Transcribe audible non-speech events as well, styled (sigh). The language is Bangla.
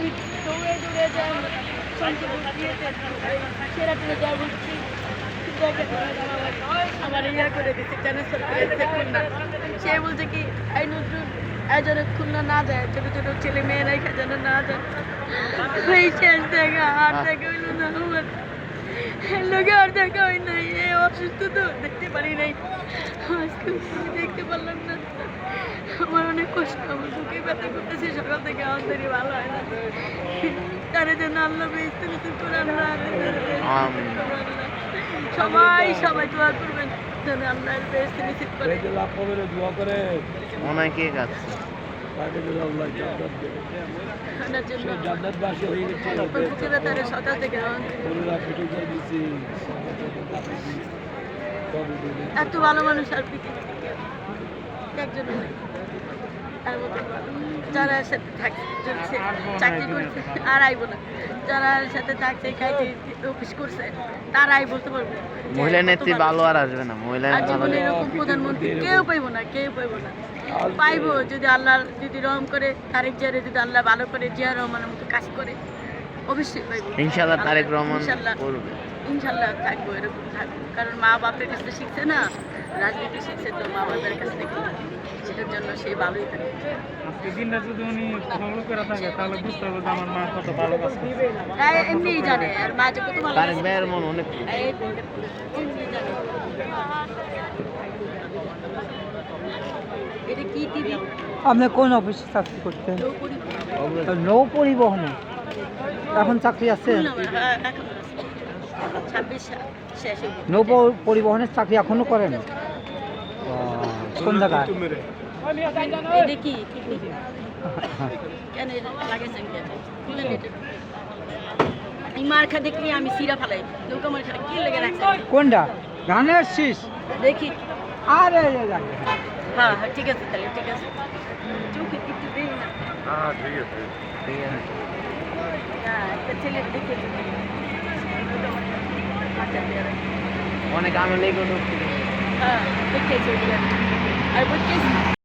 আমি দৌড়ে দৌড়ে যাই সেরাটিতে যা বলছি আমার ইয়া সে বলছে কি, এই নজরুল খুলনা না যায়, ছোট ছোট ছেলে মেয়েরাই যেন না যায়। এই শেষ দেখা, আর দেখা হইল না (laughs) লোকে আর দেখা হয় নাই অসুস্থ তো দেখতে পারি নাই। আজকে দেখতে পারলাম না। আমার অনেক কষ্ট আমার বুকে ব্যথা করতেছে সকাল থেকে আমার ভালো হয় না। তারা যেন আল্লাহ বেস্ত নতুন করে আমরা সবাই সবাই দোয়া করবেন যেন বেস্ত নিশ্চিত করে। অনেকে কাছে তাকে যদি আল্লাহ জান্নাত দেয়। সে জান্নাতবাসী হয়ে গেছে। গরুরা পিঠে করে দিছি এত ভালো মানুষ আর পৃথিবীতে একজন। তার মতো যারা সাথে থাকছে চলছে চাকরি করছে আর আইব না। যারা এর সাথে থাকছে খাইছে অফিস করছে তারাই বলতে পারবে মহিলা নেত্রী ভালো আর আসবে না মহিলা জীবনে এরকম প্রধানমন্ত্রী কেউ পাইব না কেউ পাইব না। পাইবো যদি আল্লাহ যদি রহম করে তারেক জিয়ারে যদি আল্লাহ ভালো করে জিয়া রহমানের মতো কাজ করে অবশ্যই পাইবো। ইনশাল্লাহ তারেক রহমান ইনশাল্লাহ করবে। ইনশাল্লাহ থাকব এরকম থাকব। কারণ মা বাপের কাছে শিখছে না রাজনীতি শিখছে তো মা বাপের কাছ থেকে সেটার জন্য সে ভালোই থাকে। দিনটা যদি উনি করে থাকে তাহলে বুঝতে হবে আমার মা কত ভালো কাজ করছে। এমনিই জানে আর মা যে কত ভালো মন অনেক আপনি কোন অফিসে চাকরি করতেন? নৌ পরিবহনে। এখন চাকরি আছে? হ্যাঁ, ছাব্বিশ শেষ নৌ পরিবহনের চাকরি এখনও করেন? কোন জায়গায়? এটা কি? কেন এটা কেন? খুলে নিতে। এই মার্খা দেখলি আমি সিরা ফালাই? নৌকা মার্খা কি লেগে রাখছে? কোনটা? ধানের শীষ দেখি। আরে হ্যাঁ হ্যাঁ ঠিক আছে তাহলে ঠিক আছে। চোখে কিছু দিই না। ঠিক আছে। হ্যাঁ একটা ছেলে দেখে অনেক আমি লেগে হ্যাঁ দেখেছি আর বলছি